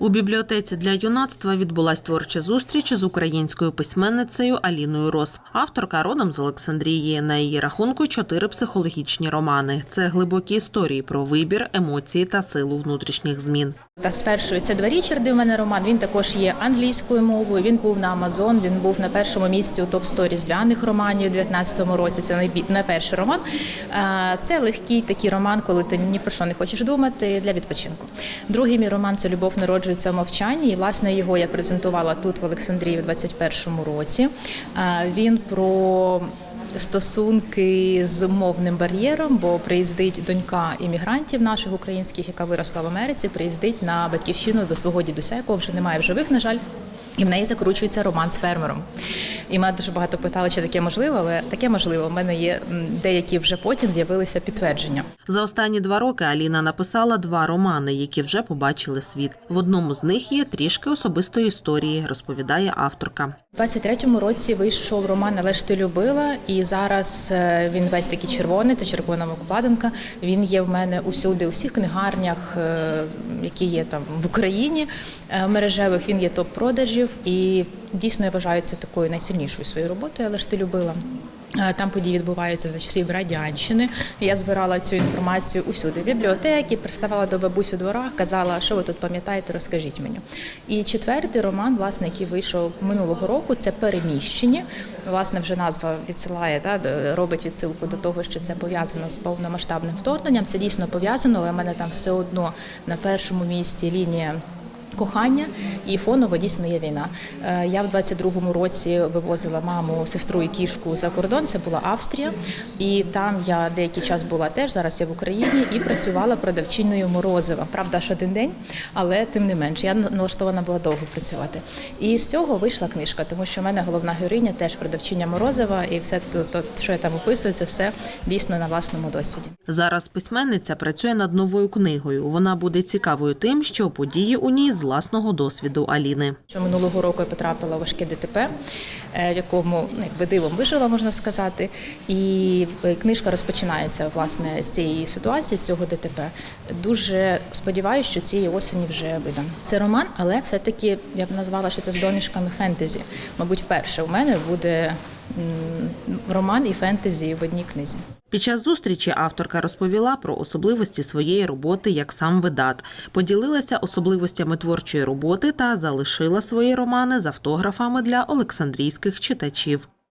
У бібліотеці для юнацтва відбулась творча зустріч з українською письменницею Аліною Рос. Авторка родом з Олександрії. На її рахунку чотири психологічні романи. Це глибокі історії про вибір, емоції та силу внутрішніх змін. Та спершу це два Річарди. У мене роман. Він також є англійською мовою. Він був на Амазон. Він був на першому місці у топ 100 різдвяних романів у 2019 році. Це найбі- найперший роман. Це легкий такий роман, коли ти ні про що не хочеш думати для відпочинку. Другий мій роман це Любов народжується мовчання. І власне його я презентувала тут в Олександрії в 21-му році. Він про стосунки з мовним бар'єром, бо приїздить донька іммігрантів наших українських, яка виросла в Америці, приїздить на батьківщину до свого дідуся, якого вже немає в живих, на жаль. І в неї закручується роман з фермером. І мене дуже багато питали, чи таке можливо, але таке можливо. У мене є деякі вже потім з'явилися підтвердження. За останні два роки Аліна написала два романи, які вже побачили світ. В одному з них є трішки особистої історії, розповідає авторка. У 23-му році вийшов роман «Леш ти любила, і зараз е, він весь такий червоний, це червона обкладинка. Він є в мене усюди, у всіх книгарнях, е, які є там в Україні е, мережевих. Він є топ продажів і дійсно я вважаю це такою найсильнішою своєю роботою. Але ж ти любила. Е, Там події відбуваються за часів радянщини. Я збирала цю інформацію усюди. Бібліотеки, приставала до бабусь у дворах, казала, що ви тут пам'ятаєте, розкажіть мені. І четвертий роман, власне, який вийшов минулого року, це переміщення. Власне, вже назва відсилає, та робить відсилку до того, що це пов'язано з повномасштабним вторгненням. Це дійсно пов'язано, але в мене там все одно на першому місці лінія кохання і фоново дійсно є війна. Е, Я в 22-му році вивозила маму, сестру і кішку за кордон. Це була Австрія, і там я деякий час була теж. Зараз я в Україні і працювала продавчиною морозива. Правда, ж один день, але тим не менш, я налаштована була довго працювати. І з цього вийшла книжка, тому що в мене головна героїня теж продавчиня морозива, і все то, що я там описую, це все дійсно на власному досвіді. Зараз письменниця працює над новою книгою. Вона буде цікавою тим, що події у ній з власного досвіду Аліни. Що минулого року я потрапила в важке ДТП, е, в якому ну, якби дивом вижила, можна сказати. І е, книжка розпочинається власне з цієї ситуації, з цього ДТП. Дуже сподіваюся, що цієї осені вже видам. Це роман, але все-таки я б назвала, що це з домішками фентезі. Мабуть, вперше у мене буде роман і фентезі в одній книзі. Під час зустрічі авторка розповіла про особливості своєї роботи як сам видат, поділилася особливостями творчої роботи та залишила свої романи з автографами для олександрійських читачів.